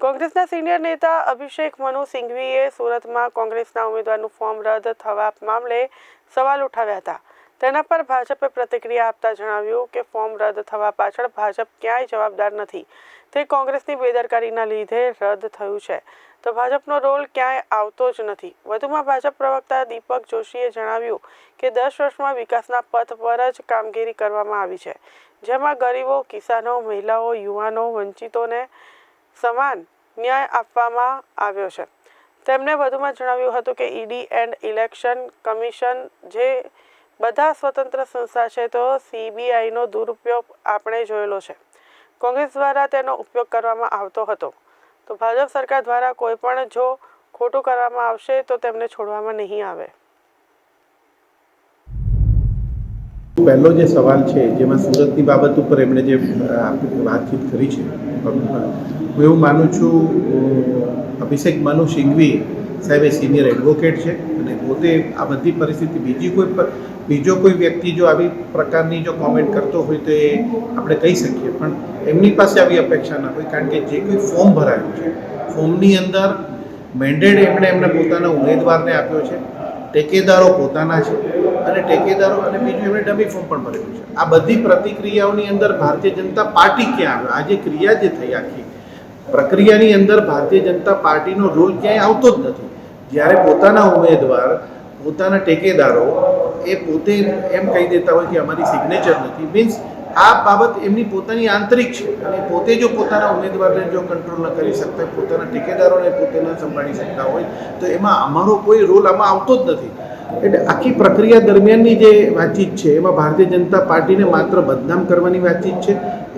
કોંગ્રેસના સિનિયર નેતા અભિષેક મનુ સિંઘવીએ સુરતમાં કોંગ્રેસના ઉમેદવારનું ફોર્મ રદ થવા મામલે સવાલ ઉઠાવ્યા હતા. તેના પર ભાજપે પ્રતિક્રિયા આપતા જણાવ્યું કે ફોર્મ રદ થવા પાછળ ભાજપ ક્યાંય જવાબદાર નથી. તે કોંગ્રેસની બેદરકારીના લીધે રદ થયું છે. તો ભાજપનો રોલ ક્યાંય આવતો જ નથી. વધુમાં ભાજપ પ્રવક્તા દીપક જોશીએ જણાવ્યું કે દસ વર્ષમાં વિકાસના પથ પર જ કામગીરી કરવામાં આવી છે. જેમાં ગરીબો, કિસાનો, મહિલાઓ, યુવાનો, વંચિતોને સમાન ન્યાય આપવામાં આવ્યો છે. તેમણે વધુમાં જણાવ્યું હતું કે ઈડી એન્ડ ઇલેક્શન કમિશન જે બધા સ્વતંત્ર સંસ્થા છે તો સીબીઆઈનો દુરુપયોગ આપણે જોયેલો છે. કોંગ્રેસ દ્વારા તેનો ઉપયોગ કરવામાં આવતો હતો. તો ભાજપ સરકાર દ્વારા કોઈ પણ જો ખોટું કરવામાં આવશે તો તેમને છોડવામાં નહીં આવે. પહેલો જે સવાલ છે, જેમાં સુરતની બાબત ઉપર એમણે જે વાતચીત કરી છે, હું એવું માનું છું અભિષેક મનુ સિંઘવી સાહેબ એ સિનિયર એડવોકેટ છે અને પોતે આ બધી પરિસ્થિતિ, બીજી કોઈ બીજો કોઈ વ્યક્તિ જો આવી પ્રકારની જો કોમેન્ટ કરતો હોય તો એ આપણે કહી શકીએ, પણ એમની પાસે આવી અપેક્ષા ના હોય, કારણ કે જે કોઈ ફોર્મ ભરાયું છે ફોર્મની અંદર મેન્ડેટ એમણે એમને પોતાના ઉમેદવારને આપ્યો છે, ટેકેદારો પોતાના છે અને ટેકેદારો અને બીજું એમણે ડમી ફોર્મ પણ ભરેલું છે. આ બધી પ્રતિક્રિયાઓની અંદર ભારતીય જનતા પાર્ટી ક્યાં આવે? આ જે ક્રિયા જે થઈ આખી, પ્રક્રિયાની અંદર ભારતીય જનતા પાર્ટીનો રોલ ક્યાંય આવતો જ નથી. જ્યારે પોતાના ઉમેદવાર, પોતાના ટેકેદારો એ પોતે એમ કહી દેતા હોય કે અમારી સિગ્નેચર નથી. મીન્સ આ બાબત એમની પોતાની આંતરિક છે. અને પોતે જો પોતાના ઉમેદવારને જો કંટ્રોલ ન કરી શકતા પોતાના ટેકેદારોને પોતે ન સંભાળી શકતા હોય, તો એમાં અમારો કોઈ રોલ આમાં આવતો જ નથી. એટલે આખી પ્રક્રિયા દરમિયાનની જે વાતચીત છે, એમાં ભારતીય જનતા પાર્ટીને માત્ર બદનામ કરવાની વાતચીત છે?